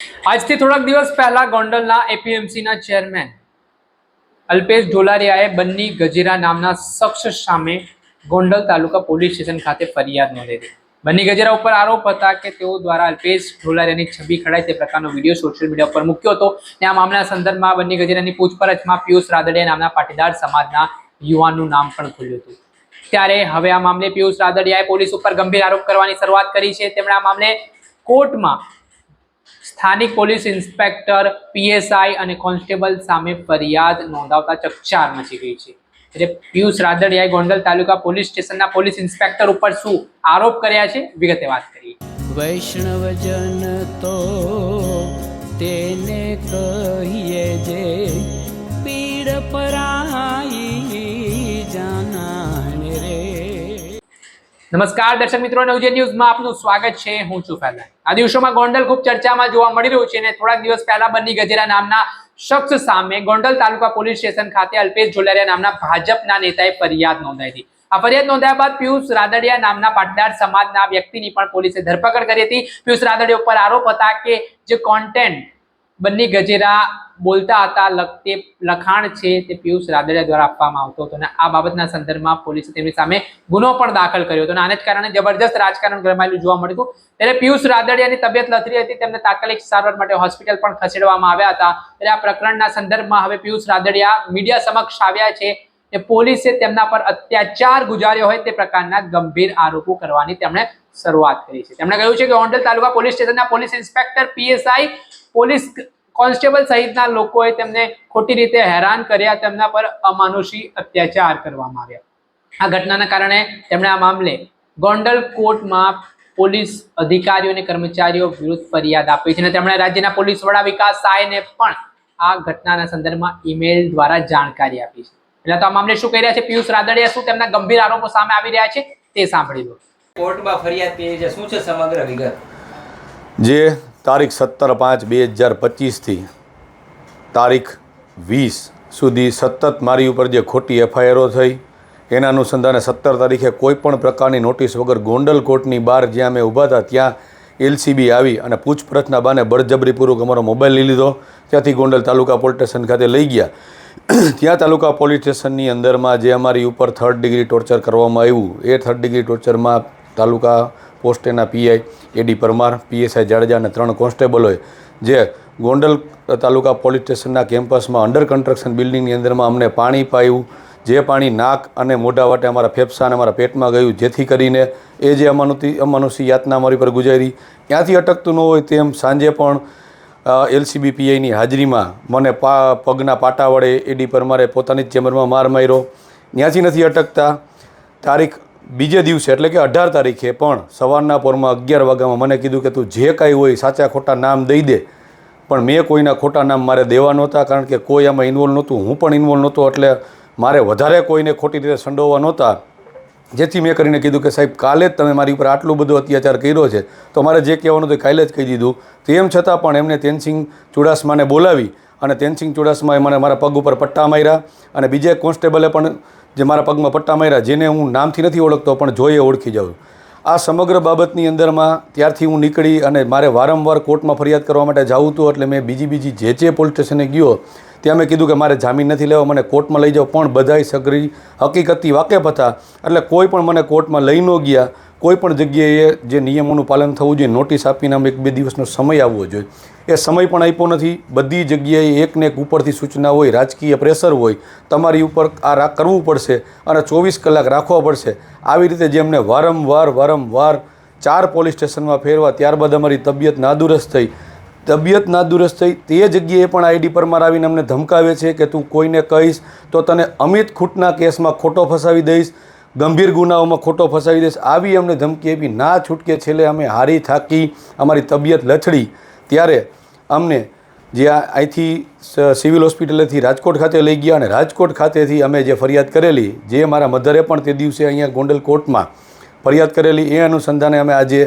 આજથી થોડાક દિવસ પહેલા ગોંડલના એપીએમસીના ચેરમેન અલ્પેશ ઢોલારિયાએ બન્ની ગજેરા નામના શખ્સ સામે ગોંડલ તાલુકા પોલીસ સ્ટેશન ખાતે ફરિયાદ નોંધી બન્ની ગજેરા ઉપર આરોપ હતા કે તેઓ દ્વારા અલ્પેશ ઢોલારિયાની છબી ખડાય તે પ્રકારનો વીડિયો સોશિયલ મીડિયા પર મૂક્યો હતો અને આ મામલા સંદર્ભમાં બન્ની ગજેરાની પૂછપરછમાં પિયુષ રાદડિયા નામના પાટીદાર સમાજના યુવાનનું નામ પણ ખુલ્યું હતું. ત્યારે હવે આ મામલે પિયુષ રાદડિયાએ પોલીસ ઉપર ગંભીર આરોપ કરવાની શરૂઆત કરી છે. તેમણે આ મામલે કોર્ટમાં સ્થાનિક પોલીસ ઇન્સ્પેક્ટર, પીએસઆઈ અને કોન્સ્ટેબલ સામે ફરિયાદ નોંધાવતા ચકચાર મચી ગઈ છે. એટલે પિયુષ રાદડિયાએ ગોંડલ તાલુકા પોલીસ સ્ટેશનના પોલીસ ઇન્સ્પેક્ટર ઉપર શું આરોપ કર્યા છે, વિગતે વાત કરીએ. વૈષ્ણવજન તો તેને કહીએ જે પીડ પરાઈ નમસ્કાર, દર્શક મિત્રો નવજે ન્યૂઝમાં આપનું સ્વાગત છે. હું છું ફેલાન આ દિવસોમાં ગોંડલ ખૂબ ચર્ચામાં જોવા મળી રહ્યું છે અને થોડાક દિવસ પહેલા બન્ની ગજેરા નામના શખ્સ સામે ગોંડલ તાલુકા પોલીસ સ્ટેશન ખાતે અલ્પેશ ઝોલારિયા નામના ભાજપના નેતાએ ફરિયાદ નોંધાઈ હતી. આ ફરિયાદ નોંધાયા બાદ પિયુષ રાદડિયા નામના પાટીદાર સમાજના વ્યક્તિની પણ પોલીસે ધરપકડ કરી હતી. પિયુષ રાદડિયા ઉપર આરોપ હતા કે જે કોન્ટેન્ટ બંને ગજેરા બોલતા હતા લખતે લખાણ છે તે પિયુષ રાદડિયા દ્વારા આપવામાં આવતો હતો અને આ બાબતના સંદર્ભમાં પોલીસે તેમની સામે ગુનો પણ દાખલ કર્યો હતો અને આને જ કારણે જબરજસ્ત રાજકારણ ગરમાયેલું જોવા મળ્યું હતું. ત્યારે પિયુષ રાદડિયાની તબિયત લથરી હતી, તેમને તાત્કાલિક સારવાર માટે હોસ્પિટલ પણ ખસેડવામાં આવ્યા હતા. ત્યારે આ પ્રકરણના સંદર્ભમાં હવે પિયુષ રાદડિયા મીડિયા સમક્ષ આવ્યા છે કે પોલીસે તેમના પર અત્યાચાર ગુજાર્યો હોય તે પ્રકારના ગંભીર આરોપો કરવાની તેમણે શરૂઆત કરી છે. તેમણે કહ્યું છે કે ગોંડલ તાલુકા પોલીસ સ્ટેશનના police inspector PSI police constable સહિતના લોકોએ તેમને ખોટી રીતે હેરાન કર્યા તેમના પર અમાનુષી અત્યાચાર કરવામાં આવ્યા. આ ઘટનાના કારણે તેમણે આ મામલે ગોંડલ કોર્ટમાં પોલીસ અધિકારીઓ અને કર્મચારીઓ વિરુદ્ધ ફરિયાદ આપી છે અને તેમણે રાજ્યના પોલીસ વડા વિકાસ સાયને પણ આ ઘટનાના સંદર્ભમાં ઈમેલ દ્વારા જાણકારી આપી છે. એટલે તો આ મામલે શું કહી રહ્યા છે? પિયુષ રાદડિયા શું તેમના ગંભીર આરોપો સામે આવી રહ્યા છે? તે સાંભળી લો. કોર્ટમાં ફરિયાદ કરી છે શું છે સમગ્ર વિગત? જે તારીખ સત્તર પાંચ બે હજાર પચીસથી તારીખ વીસ સુધી સતત મારી ઉપર જે ખોટી એફઆઈઆરો થઈ, એના અનુસંધાને સત્તર તારીખે કોઈ પણ પ્રકારની નોટિસ વગર ગોંડલ કોર્ટની બહાર જ્યાં અમે ઊભા હતા, ત્યાં એલસીબી આવી અને પૂછપરછના બાને બળજબરીપૂર્વક અમારો મોબાઈલ લઈ લીધો. ત્યાંથી ગોંડલ તાલુકા પોલીસ સ્ટેશન ખાતે લઈ ગયા. ત્યાં તાલુકા પોલીસ સ્ટેશનની અંદરમાં જે અમારી ઉપર થર્ડ ડિગ્રી ટોર્ચર કરવામાં આવ્યું, એ થર્ડ ડિગ્રી ટોર્ચરમાં taluka પોસ્ટેના PI A D Parmar, PSI Jadeja અને ત્રણ કોન્સ્ટેબલોએ જે ગોંડલ તાલુકા પોલીસ સ્ટેશનના કેમ્પસમાં અંડર કન્સ્ટ્રક્શન બિલ્ડિંગની અંદરમાં અમને પાણી પાયું, જે પાણી નાક અને મોઢા વાટે અમારા ફેફસા અને અમારા પેટમાં ગયું, જેથી કરીને એ જે અમાનુતિ અમાનુષી યાતના અમારી પર ગુજારી. ત્યાંથી અટકતું ન હોય તેમ સાંજે પણ એલસીબી પીઆઈની હાજરીમાં મને પા, પગના પાટા વડે એડી પરમારે પોતાની જ ચેમ્બરમાં માર માર્યો. ત્યાંથી નથી અટકતા. તારીખ બીજે દિવસે, એટલે કે અઢાર તારીખે પણ સવારના પોરમાં અગિયાર વાગ્યામાં મને કીધું કે તું જે કાંઈ હોય સાચા ખોટા નામ દઈ દે. પણ મેં કોઈના ખોટા નામ મારે દેવા નહોતા, કારણ કે કોઈ આમાં ઇન્વોલ્વ નહોતું. હું પણ ઇન્વોલ્વ નહોતો, એટલે મારે વધારે કોઈને ખોટી રીતે સંડોવા નહોતા. જેથી મેં કરીને કીધું કે સાહેબ, કાલે જ તમે મારી ઉપર આટલું બધું અત્યાચાર કર્યો છે, તો મારે જે કહેવાનું હતું કાલે જ કહી દીધું. તેમ છતાં પણ એમને તેનસિંહ ચુડાસમાને બોલાવી અને તેનસિંહ ચુડાસમાએ મને મારા પગ ઉપર પટ્ટા માર્યા અને બીજા કોન્સ્ટેબલે પણ જે મારા પગમાં પટ્ટા માર્યા, જેને હું નામથી નથી ઓળખતો, પણ જોઈએ ઓળખી જાઉં. આ સમગ્ર બાબતની અંદરમાં ત્યારથી હું નીકળી અને મારે વારંવાર કોર્ટમાં ફરિયાદ કરવા માટે જવું હતું એટલે મેં બીજી બીજી જે જે પોલીસ સ્ટેશને ગયો, ત્યાં મેં કીધું કે મારે જામીન નથી લેવા, મને કોર્ટમાં લઈ જાઓ, પણ બધાય સગરી હકીકતથી વાકેફ હતા. એટલે કોઈ પણ મને કોર્ટમાં લઈ ન ગયા, કોઈ પણ જગ્યાએ જે નિયમોનું પાલન થવું જોઈએ, નોટિસ આપીને આમ એક બે દિવસનો સમય આવવો જોઈએ. એ સમય પણ આપ્યો નથી. બધી જગ્યાએ એકને એક ઉપરથી સૂચના હોય, રાજકીય પ્રેશર હોય, તમારી ઉપર આ રા કરવું પડશે અને ચોવીસ કલાક રાખવા પડશે. આવી રીતે જે અમને વારંવાર વારંવાર ચાર પોલીસ સ્ટેશનમાં ફેરવા, ત્યારબાદ અમારી તબિયત નાદુરસ્ત થઈ. તબિયત નાદુરસ્ત થઈ, તે જગ્યાએ પણ આઈડી પરમાર આવીને અમને ધમકાવે છે કે તું કોઈને કહીશ તો તને અમિત ખૂટના કેસમાં ખોટો ફસાવી દઈશ, ગંભીર ગુનાઓમાં ખોટો ફસાવી દઈશ. આવી અમને ધમકી આપી. ના છૂટકે છેલ્લે અમે હારી થાકી, અમારી તબિયત લથડી. ત્યારે અમને જે અહીંથી સિવિલ હોસ્પિટલેથી રાજકોટ ખાતે લઈ ગયા અને રાજકોટ ખાતેથી અમે જે ફરિયાદ કરેલી, જે મારા મધરે પણ તે દિવસે અહીંયા ગોંડલ કોર્ટમાં ફરિયાદ કરેલી, એ અનુસંધાને અમે આજે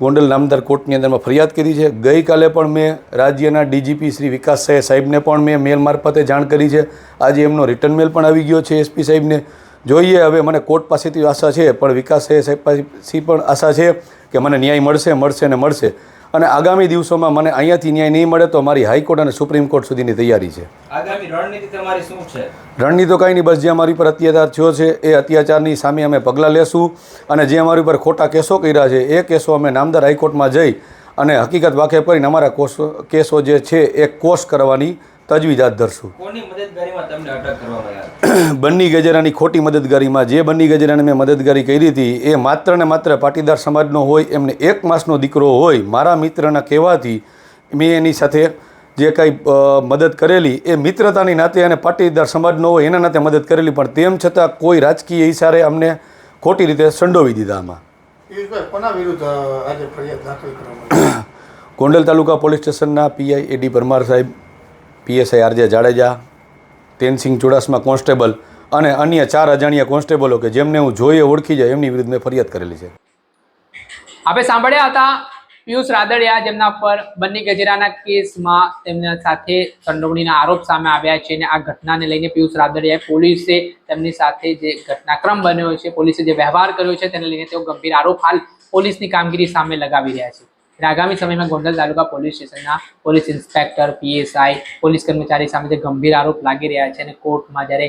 ગોંડલ નામદાર કોર્ટની અંદરમાં ફરિયાદ કરી છે. ગઈકાલે પણ મેં રાજ્યના ડીજીપી શ્રી વિકાસ સાહેબ સાહેબને પણ મેં મેલ મારફતે જાણ કરી છે. આજે એમનો રિટર્ન મેલ પણ આવી ગયો છે એસપી સાહેબને. જોઈએ હવે મને કોર્ટ પાસેથી આશા છે, પણ વિકાસ સાહેબ પાસેથી પણ આશા છે કે મને ન્યાય મળશે મળશે ને મળશે. અને આગામી દિવસોમાં મને અહીંયાથી ન્યાય નહીં મળે તો મારી હાઈકોર્ટ અને સુપ્રીમ કોર્ટ સુધીની તૈયારી છે. આગામી રણનીતિ તમારી શું છે? રણની તો કાંઈ નહીં બસ જે અમારી પર અત્યાચાર થયો છે એ અત્યાચારની સામે અમે પગલાં લેશું અને જે અમારી પર ખોટા કેસો કર્યા છે એ કેસો અમે નામદાર હાઈકોર્ટમાં જઈ અને હકીકત વાકેફ કરીને અમારા કોસો કેસો જે છે એ કોષ કરવાની તજવીજ હાથ ધરશું. કોની મદદગારીમાં તમને અટક કરવામાં આવી બન્ની ગજેરાની ખોટી મદદગારીમાં જે બન્ની ગજેરાને મેં મદદગારી કરી હતી એ માત્ર ને માત્ર પાટીદાર સમાજનો હોય એમને એક માસનો દીકરો હોય મારા મિત્રના કહેવાથી મેં એની સાથે જે કાંઈ મદદ કરેલી એ મિત્રતાની નાતે અને પાટીદાર સમાજનો હોય એના નાતે મદદ કરેલી પણ તેમ છતાં કોઈ રાજકીય ઈશારે અમને ખોટી રીતે સંડોવી દીધા આમાં. પિયુષભાઈ કોના વિરુદ્ધ અ, આજે ફરિયાદ દાખલ કરવામાં આવી? ગોંડલ તાલુકા પોલીસ સ્ટેશનના પીઆઈ એડી પરમાર સાહેબ PSI R J Jadeja, Tensingh Chudasama constable અને અન્ય ચાર અજાણ્યા કોન્સ્ટેબલો કે જેમને હું જોઈએ ઓળખી જાય એમની વિરુદ્ધ મેં ફરિયાદ કરેલી છે. આપણે સાંભળ્યા હતા પિયુષ રાદડિયા જેમના પર બન્ની ગજેરાના કેસમાં તેમના સાથે સંડોવણીના આરોપ સામે આવ્યા છે અને આ ઘટનાને લઈને પિયુષ રાદડિયાએ પોલીસે તેમની સાથે જે ઘટનાક્રમ બન્યો છે, પોલીસે જે વ્યવહાર કર્યો છે, તેને લઈને તેઓ ગંભીર આરોપ હાલ પોલીસની કામગીરી સામે લગાવી રહ્યા છે. આગામી સમયમાં ગોંડલ તાલુકા પોલીસ સ્ટેશનના પોલીસ ઇન્સ્પેક્ટર, પીએસઆઈ, પોલીસ કર્મચારી સામે જે ગંભીર આરોપ લાગી રહ્યા છે અને કોર્ટમાં જ્યારે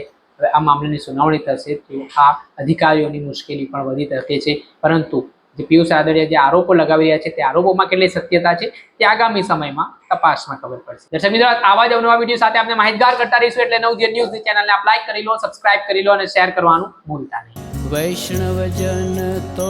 આ મામલાની સુનાવણી થશે, તો આ અધિકારીઓની મુશ્કેલી પણ વધી શકે છે. પરંતુ જે પિયુષ રાદડિયા જે આરોપો લગાવી રહ્યા છે, તે આરોપોમાં કેટલી સત્યતા છે, તે આગામી સમયમાં તપાસમાં ખબર પડશે. દર્શક મિત્રો, આવા જ અવનવા વીડિયો સાથે આપણે માહિતગાર કરતા રહીશું એટલે નવજીવન ન્યૂઝની ચેનલને આપ લાઈક કરી લો, સબસ્ક્રાઇબ કરી લો અને શેર કરવાનું ભૂલતા નહીં. વૈષ્ણવજન તો